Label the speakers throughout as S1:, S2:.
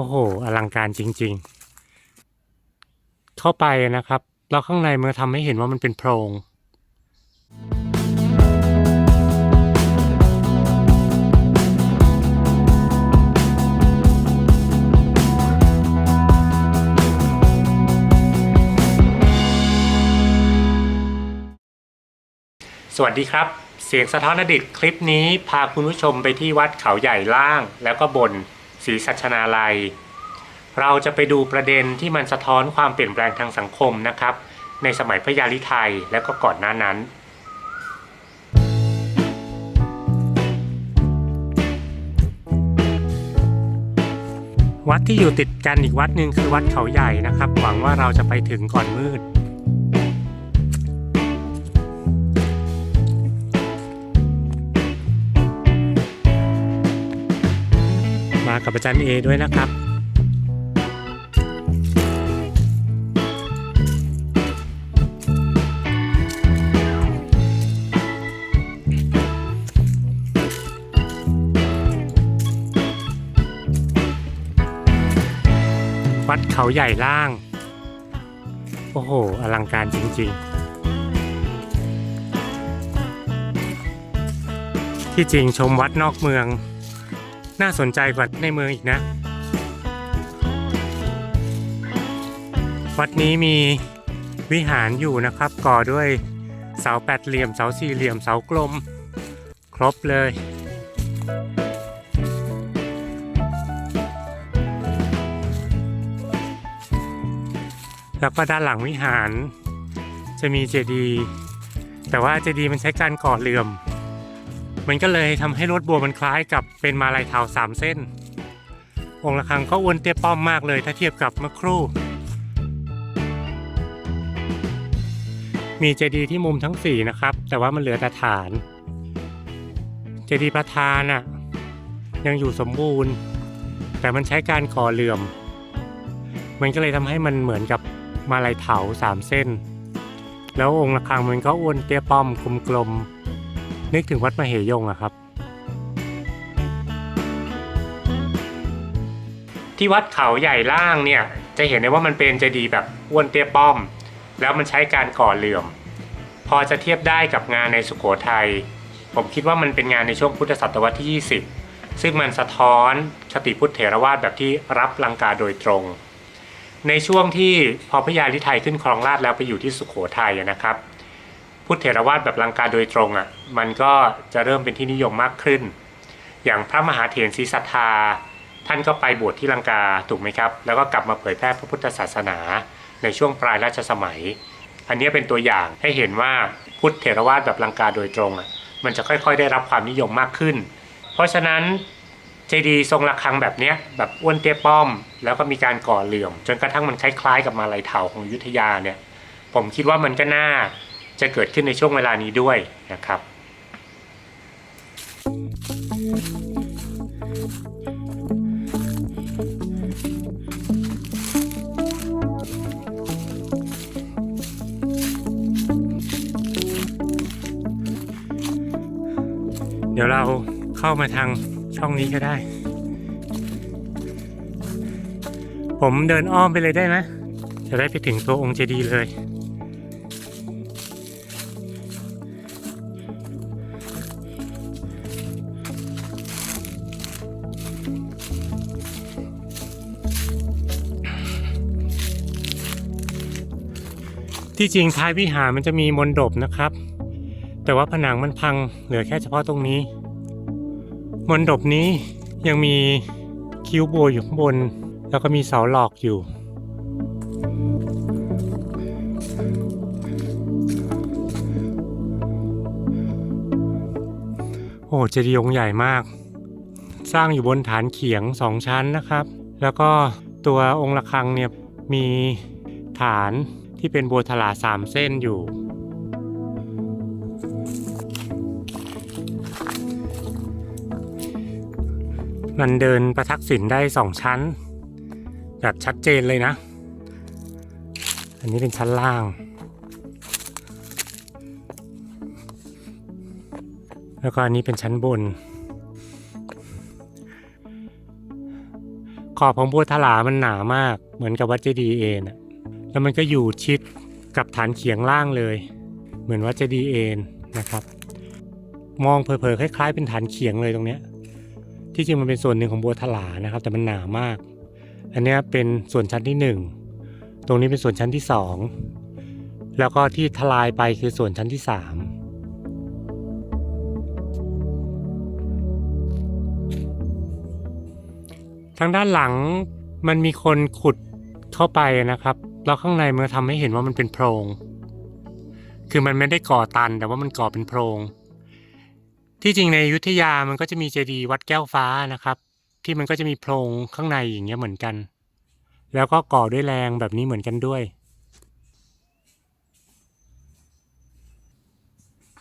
S1: โอ้โห อลังการจริง ๆ เข้าไปนะครับ แล้วข้างในมันทำให้เห็นว่ามันเป็นโพรงสวัสดีครับ เสียงสะท้อนอดีตคลิปนี้พาคุณผู้ชมไปที่วัดเขาใหญ่ล่างแล้วก็บน ศรีสัชนาลัย เราจะไปดูประเด็นที่มันสะท้อนความเปลี่ยนแปลงทางสังคมนะครับ ในสมัยพระยาลิไทยและก็ก่อนหน้านั้นวัดที่อยู่ติดกันอีกวัดหนึ่งคือวัดเขาใหญ่นะครับ หวังว่าเราจะไปถึงก่อนมืด กับอาจารย์เอด้วยนะครับวัดเขาใหญ่ล่าง โอ้โห อลังการจริง ๆ ที่จริงชมวัดนอกเมือง น่าสนใจกว่าในเมืองอีกนะ วัดนี้มีวิหารอยู่นะครับก่อด้วยเสาแปดเหลี่ยมเสาสี่เหลี่ยมเสากลม ครบเลย แล้วก็ด้านหลังวิหารจะมีเจดีย์แต่ว่าเจดีย์มันใช้การก่อเหลื่อม มันก็เลยทำให้รถบัวมันคล้ายกับเป็นมาลายเทาสามเส้น องค์ระฆังก็อ้วนเตี้ยป้อมมากเลยถ้าเทียบกับเมื่อครู่ มีเจดีย์ที่มุมทั้งสี่นะครับ แต่ว่ามันเหลือแต่ฐาน เจดีย์ประธานอะยังอยู่สมบูรณ์ แต่มันใช้การก่อเหลื่อม มันก็เลยทำให้มันเหมือนกับมาลายเถาสามเส้น แล้วองค์ระฆังมันก็อ้วนเตี้ยป้อมกลมๆ นึกถึงวัดมเหยงอะครับ ที่วัดเขาใหญ่ล่างเนี่ย จะเห็นได้ว่ามันเป็นเจดีย์แบบอ้วนเตี้ยป้อม แล้วมันใช้การก่อเหลื่อม พอจะเทียบได้กับงานในสุโขทัยผมคิดว่ามันเป็นงานในช่วงพุทธศตวรรษที่ 20 ซึ่งมันสะท้อนคติพุทธเถรวาทแบบที่รับลังกาโดยตรง ในช่วงที่พอพระยาลิไทยขึ้นครองราชแล้วไปอยู่ที่สุโขทัยนะครับ พุทธเถรวาทแบบลังกาโดยตรงอะมันก็จะเริ่มเป็นที่นิยมมากขึ้น อย่างพระมหาเถรศรีสัทธา ท่านก็ไปบวชที่ลังกาถูกไหมครับ แล้วก็กลับมาเผยแพร่พระพุทธศาสนาในช่วงปลายราชสมัย อันนี้เป็นตัวอย่างให้เห็นว่าพุทธเถรวาทแบบลังกาโดยตรงอะมันจะค่อยๆ ได้รับความนิยมมากขึ้น เพราะฉะนั้นเจดีทรงระฆังแบบเนี้ยแบบอ้วนเตี้ยป้อม แล้วก็มีการก่อเหลื่อม จนกระทั่งมันคล้ายๆ กับมาลายเถาของยุทธยาเนี่ย ผมคิดว่ามันก็น่า จะเกิดขึ้นในช่วงเวลานี้ด้วยนะครับเดี๋ยวเราเข้ามาทางช่องนี้ก็ได้ ผมเดินอ้อมไปเลยได้ไหมจะได้ไปถึงตัวองค์เจดีย์เลย ที่จริงท้ายวิหารมันจะมีมนดบนะครับ แต่ว่าผนังมันพังเหลือแค่เฉพาะตรงนี้ มนดบนี้ยังมีคิ้วโบอยู่ข้างบน แล้วก็มีเสาหลอกอยู่ โอ้เจดีย์องค์ใหญ่มาก สร้างอยู่บนฐานเขียงสองชั้นนะครับ แล้วก็ตัวองค์ระฆังเนี่ยมีฐาน ที่เป็นบัวถลาสามเส้นอยู่ มันเดินประทักษิณได้สองชั้น แบบชัดเจนเลยนะ อันนี้เป็นชั้นล่าง แล้วก็อันนี้เป็นชั้นบน ขอบของบัวทลามันหนามากเหมือนกับวัดเจดีย์เองอะ แล้วมันก็อยู่ชิดกับฐานเขียงล่างเลย เหมือนวัดเจดีเองนะครับ มองเผลอๆคล้ายๆ เป็นฐานเขียงเลยตรงเนี้ยที่จริงมันเป็นส่วนหนึ่งของบัวทลานะครับ แต่มันหนามาก อันเนี้ยเป็นส่วนชั้นที่หนึ่งตรงนี้เป็นส่วนชั้นที่สองแล้วก็ที่ทลายไปคือส่วนชั้นที่สามทางด้านหลังมันมีคนขุดเข้าไปนะครับ แล้วข้างในมันทำให้เห็นว่ามันเป็นโพรง คือมันไม่ได้ก่อตันแต่ว่ามันก่อเป็นโพรง ที่จริงในยุทธยามันก็จะมีเจดีย์วัดแก้วฟ้านะครับ ที่มันก็จะมีโพรงข้างในอย่างเงี้ยเหมือนกัน แล้วก็ก่อด้วยแรงแบบนี้เหมือนกันด้วย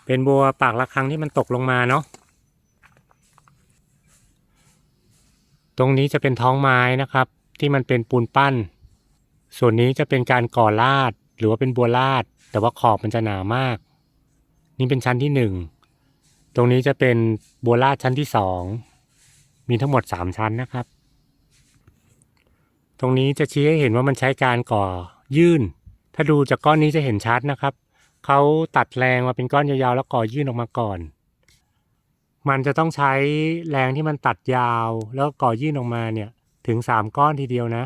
S1: เป็นบัวปากระฆังที่มันตกลงมาเนาะตรงนี้จะเป็นท้องไม้นะครับ ที่มันเป็นปูนปั้น ส่วนนี้จะเป็นการก่อลาดหรือว่าเป็นบัวลาด แต่ว่าขอบมันจะหนามาก นี่เป็นชั้นที่หนึ่งตรงนี้จะเป็นบัวลาดชั้นที่สองมีทั้งหมดสามชั้นนะครับ ตรงนี้จะชี้ให้เห็นว่ามันใช้การก่อยื่น ถ้าดูจากก้อนนี้จะเห็นชัดนะครับ เขาตัดแรงมาเป็นก้อนยาวๆแล้วก่อยื่นออกมาก่อน มันจะต้องใช้แรงที่มันตัดยาว แล้วก่อยื่นออกมาเนี่ยถึงสามก้อนทีเดียวนะ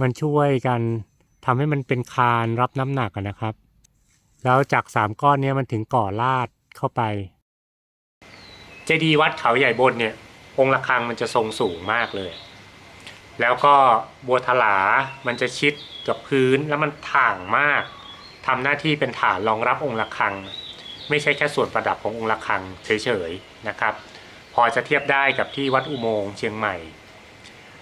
S1: มันช่วยกันทำให้มันเป็นคานรับน้ำหนักนะครับ แล้วจากสามก้อนนี้มันถึงก่อลาดเข้าไป เจดีย์วัดเขาใหญ่บนเนี่ย องค์ระฆังมันจะทรงสูงมากเลย แล้วก็บัวทลา มันจะชิดกับพื้นแล้วมันถ่างมากทำหน้าที่เป็นฐานรองรับองค์ระฆัง ไม่ใช่แค่ส่วนประดับขององค์ระฆังเฉยๆนะครับ พอจะเทียบได้กับที่วัดอุโมงค์เชียงใหม่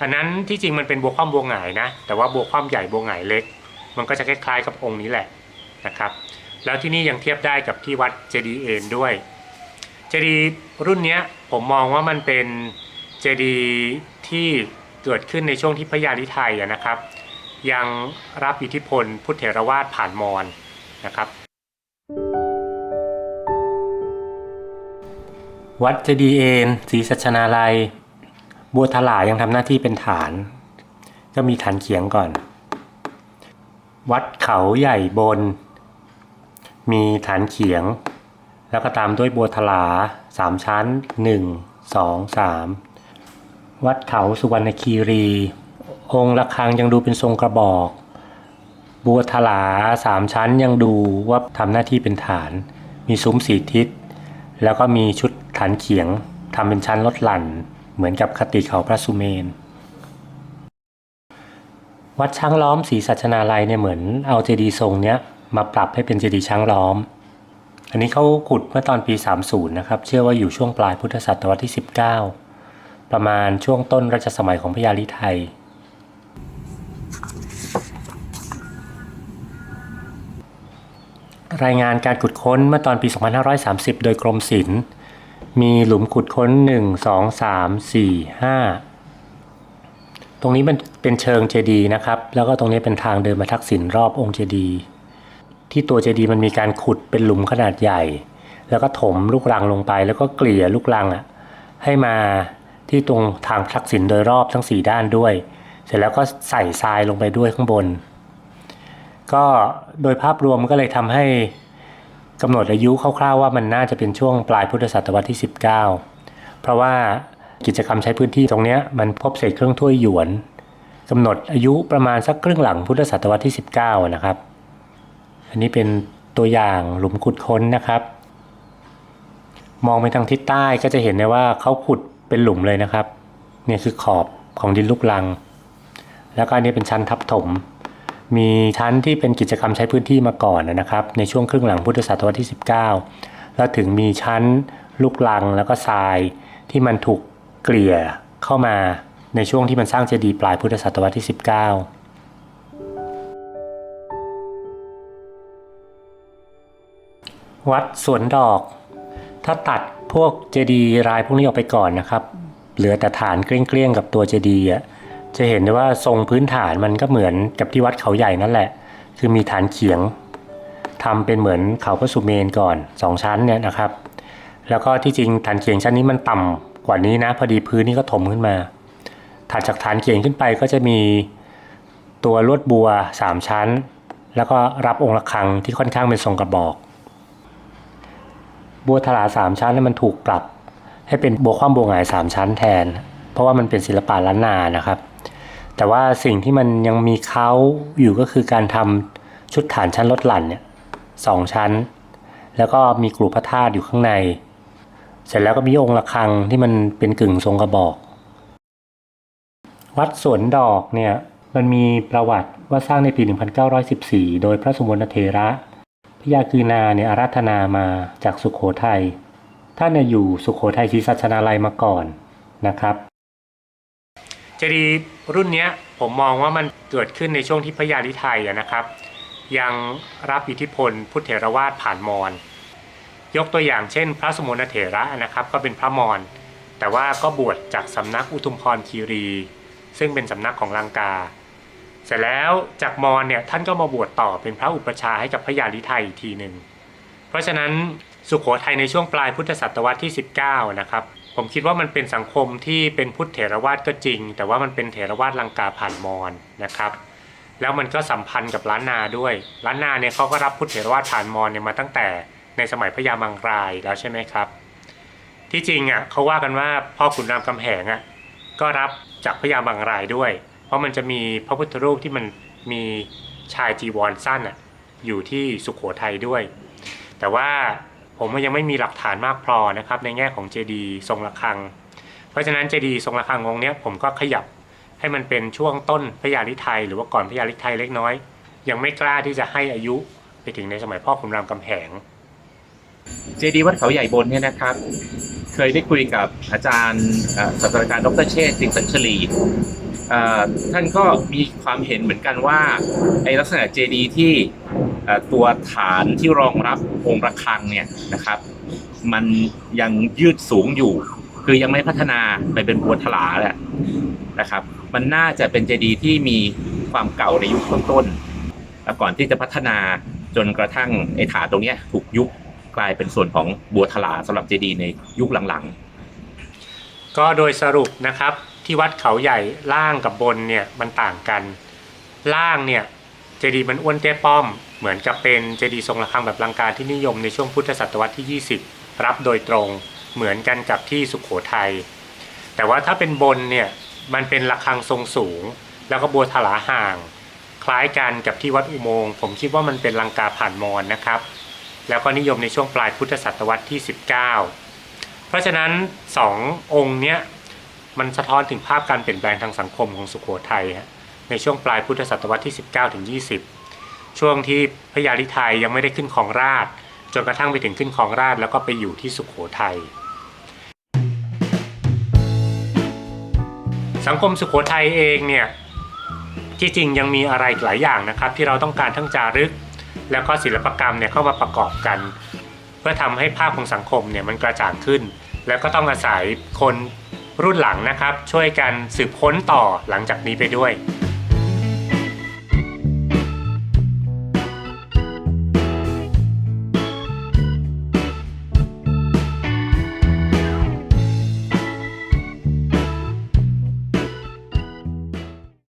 S1: อันนั้นที่จริงมันเป็นบัวคว่ำบัวหงายนะ แต่ว่าบัวคว่ำใหญ่บัวหงายเล็ก มันก็จะคล้ายๆกับองค์นี้แหละนะครับ แล้วที่นี่ยังเทียบได้กับที่วัดเจดีย์เอ็นด้วย เจดีรุ่นเนี้ยผมมองว่ามันเป็นเจดีที่เกิดขึ้นในช่วงที่พระยาลิไทยนะครับ ยังรับอิทธิพลพุทธเถรวาทผ่านมอญนะครับ วัดเจดีย์เอ็นศรีสัชนาลัย บัวทลายังทำหน้าที่เป็นฐาน ก็มีฐานเขียงก่อน วัดเขาใหญ่บน มีฐานเขียง แล้วก็ตามด้วยบัวทลาสามชั้นหนึ่งสองสามวัดเขาสุวรรณคีรี องค์ระฆังยังดูเป็นทรงกระบอก บัวทลาสามชั้นยังดูว่าทำหน้าที่เป็นฐาน มีซุ้มสี่ทิศ แล้วก็มีชุดฐานเขียงทำเป็นชั้นลดหลั่น เหมือนกับคติเขาพระสุเมน วัดช้างล้อมศรีสัชนาลัยเนี่ยเหมือนเอาเจดีย์ทรงเนี้ยมาปรับให้เป็นเจดีย์ช้างล้อม อันนี้เขาขุดเมื่อตอนปี 30 นะครับ เชื่อว่าอยู่ช่วงปลายพุทธศตวรรษที่ 19 ประมาณช่วงต้นรัชสมัยของพระยาลิไทยรายงานการขุดค้นเมื่อตอนปี 2530 โดยกรมศิลป์ มีหลุมขุดค้น1 2 3 4 5ตรงนี้มันเป็นเชิงเจดีย์นะครับ แล้วก็ตรงนี้เป็นทางเดินมาทักษิณรอบองค์เจดีย์ที่ตัวเจดีย์มันมีการขุดเป็นหลุมขนาดใหญ่ แล้วก็ถมลูกรังลงไป แล้วก็เกลี่ยลูกรังอะให้มาที่ตรงทางทักษิณโดยรอบทั้ง 4 ด้านด้วย เสร็จแล้วก็ใส่ทรายลงไปด้วยข้างบน ก็โดยภาพรวมก็เลยทำให้ กำหนดอายุคร่าวๆว่ามันน่าจะเป็นช่วงปลายพุทธศตวรรษที่ 19 เพราะว่ากิจกรรมใช้พื้นที่ตรงนี้มันพบเศษเครื่องถ้วยหยวนกำหนดอายุประมาณสักครึ่งหลังพุทธศตวรรษที่ 19 นะครับ อันนี้เป็นตัวอย่างหลุมขุดค้นนะครับ มองไปทางทิศใต้ก็จะเห็นได้ว่าเขาขุดเป็นหลุมเลยนะครับ เนี่ยคือขอบของดินลูกลัง แล้วก็อันนี้เป็นชั้นทับถม มีชั้นที่เป็นกิจกรรมใช้พื้นที่มาก่อนนะครับ ในช่วงครึ่งหลังพุทธศตวรรษที่ 19 แล้วถึงมีชั้นลูกลังแล้วก็ทรายที่มันถูกเกลี่ยเข้ามาในช่วงที่มันสร้างเจดีย์ปลายพุทธศตวรรษที่ 19วัดสวนดอก ถ้าตัดพวกเจดีย์รายพวกนี้ออกไปก่อนนะครับ เหลือแต่ฐานเกลี้ยงๆกับตัวเจดีย์อะ จะเห็นได้ว่าทรงพื้นฐานมันก็เหมือนกับที่วัดเขาใหญ่นั่นแหละ คือมีฐานเขียงทำเป็นเหมือนเขาพระสุเมนก่อนสองชั้นเนี่ยนะครับ แล้วก็ที่จริงฐานเขียงชั้นนี้มันต่ำกว่านี้นะพอดีพื้นนี่ก็ถมขึ้นมาถัดจากฐานเขียนขึ้นไปก็จะมีตัวลวดบัว 3 ชั้น แล้วก็รับองค์ระฆังที่ค่อนข้างเป็นทรงกระบอก บัวถลาสามชั้นนี่มันถูกปรับ ให้เป็นบัวคว่ำบัวหงายสามชั้นแทน เพราะว่ามันเป็นศิลปะล้านนานะครับ แต่ว่าสิ่งที่มันยังมีเค้าอยู่ก็คือการทำชุดฐานชั้นลดหลั่นเนี่ยสองชั้น แล้วก็มีกลุ่มพระธาตุอยู่ข้างใน เสร็จแล้วก็มีองค์ระฆังที่มันเป็นกึ่งทรงกระบอก วัดสวนดอกเนี่ยมันมีประวัติว่าสร้างในปี 1914 โดยพระสมณเถระพระยากืนาเนี่ยอาราธนามาจากสุขโขทัยท่านเนี่ยอยู่สุขโขทัยศรีสัชนาลัยมาก่อนนะครับ เจดีย์รุ่นนี้ผมมองว่ามันเกิดขึ้นในช่วงที่พระยาลิไทยนะครับ ยังรับอิทธิพลพุทธเถรวาทผ่านมอญยกตัวอย่างเช่น พระสมุนเถระนะครับ ก็เป็นพระมอญแต่ว่าก็บวชจากสำนักอุทุมพรคีรี ซึ่งเป็นสำนักของลังกา เสร็จแล้วจากมอญเนี่ยท่านก็มาบวชต่อเป็นพระอุปชาให้กับพระยาลิไทยอีกทีหนึ่งเพราะฉะนั้น สุขโขทัยในช่วงปลายพุทธศตวรรษที่ 19 นะครับ ผมคิดว่ามันเป็นสังคมที่เป็นพุทธเถรวาทก็จริง แต่ว่ามันเป็นเถรวาทลังกาผ่านมอญนะครับ แล้วมันก็สัมพันธ์กับล้านนาด้วย ล้านนาเนี่ยเขาก็รับพุทธเถรวาทผ่านมอญเนี่ยมาตั้งแต่ในสมัยพระยามังรายแล้วใช่ไหมครับ ที่จริงอะเขาว่ากันว่าพ่อขุนรามคำแหงอะก็รับจากพระยามังรายด้วย เพราะมันจะมีพระพุทธรูปที่มันมีชายจีวรสั้นอะอยู่ที่สุขโขทัยด้วย แต่ว่า ผมยังไม่มีหลักฐานมากพอนะครับในแง่ของเจดีทรงระฆัง เพราะฉะนั้นเจดีทรงระฆังองค์นี้ผมก็ขยับให้มันเป็นช่วงต้นพระยาลิไทยหรือว่าก่อนพระยาลิไทยเล็กน้อย ยังไม่กล้าที่จะให้อายุไปถึงในสมัยพ่อขุนรามคำแหง
S2: เจดีวัดเขาใหญ่บนเนี่ยนะครับ เคยได้คุยกับอาจารย์ศาสตราจารย์ดรเชษฐ์สิงสัญชลีท่านก็มีความเห็นเหมือนกันว่าไอลักษณะเจดีที่ ตัวฐานที่รองรับองค์ระฆังเนี่ยนะครับ มันยังยืดสูงอยู่ คือยังไม่พัฒนาไปเป็นบัวถลาแหละนะครับ มันน่าจะเป็นเจดีย์ที่มีความเก่าในยุคต้นๆแล้วก่อนที่จะพัฒนาจนกระทั่งไอ้ฐานตรงนี้ถูกยุบกลายเป็นส่วนของบัวถลาสำหรับเจดีย์ในยุคหลังๆ
S1: ก็โดยสรุปนะครับที่วัดเขาใหญ่ล่างกับบนเนี่ยมันต่างกัน ล่างเนี่ย เจดีย์มันอ้วนเตี้ยป้อม เหมือนกับเป็นเจดีย์ทรงระฆังแบบลังกาที่นิยมในช่วงพุทธศตวรรษที่ 20 รับโดยตรงเหมือนกันกับที่สุขโขทัยแต่ว่าถ้าเป็นบนเนี่ยมันเป็นระฆังทรงสูง แล้วก็บัวถลาห่าง คล้ายกันกับที่วัดอุโมงค์ผมคิดว่ามันเป็นลังกาผ่านมอนนะครับ แล้วก็นิยมในช่วงปลายพุทธศตวรรษที่ 19 เพราะฉะนั้นสององค์เนี้ยมันสะท้อนถึงภาพการเปลี่ยนแปลงทางสังคมของสุโขทัยฮะ ในช่วงปลายพุทธศตวรรษที่ 19ถึง20 ช่วงที่พระยาลิไทยยังไม่ได้ขึ้นของราชจนกระทั่งไปถึงขึ้นของราชแล้วก็ไปอยู่ที่สุโขทัยสังคมสุโขทัยเองเนี่ยที่จริงยังมีอะไรหลายอย่างนะครับ ที่เราต้องการทั้งจารึก แล้วก็ศิลปกรรมเนี่ยเข้ามาประกอบกัน เพื่อทำให้ภาพของสังคมเนี่ยมันกระจ่างขึ้น แล้วก็ต้องอาศัยคนรุ่นหลังนะครับ ช่วยกันสืบค้นต่อหลังจากนี้ไปด้วย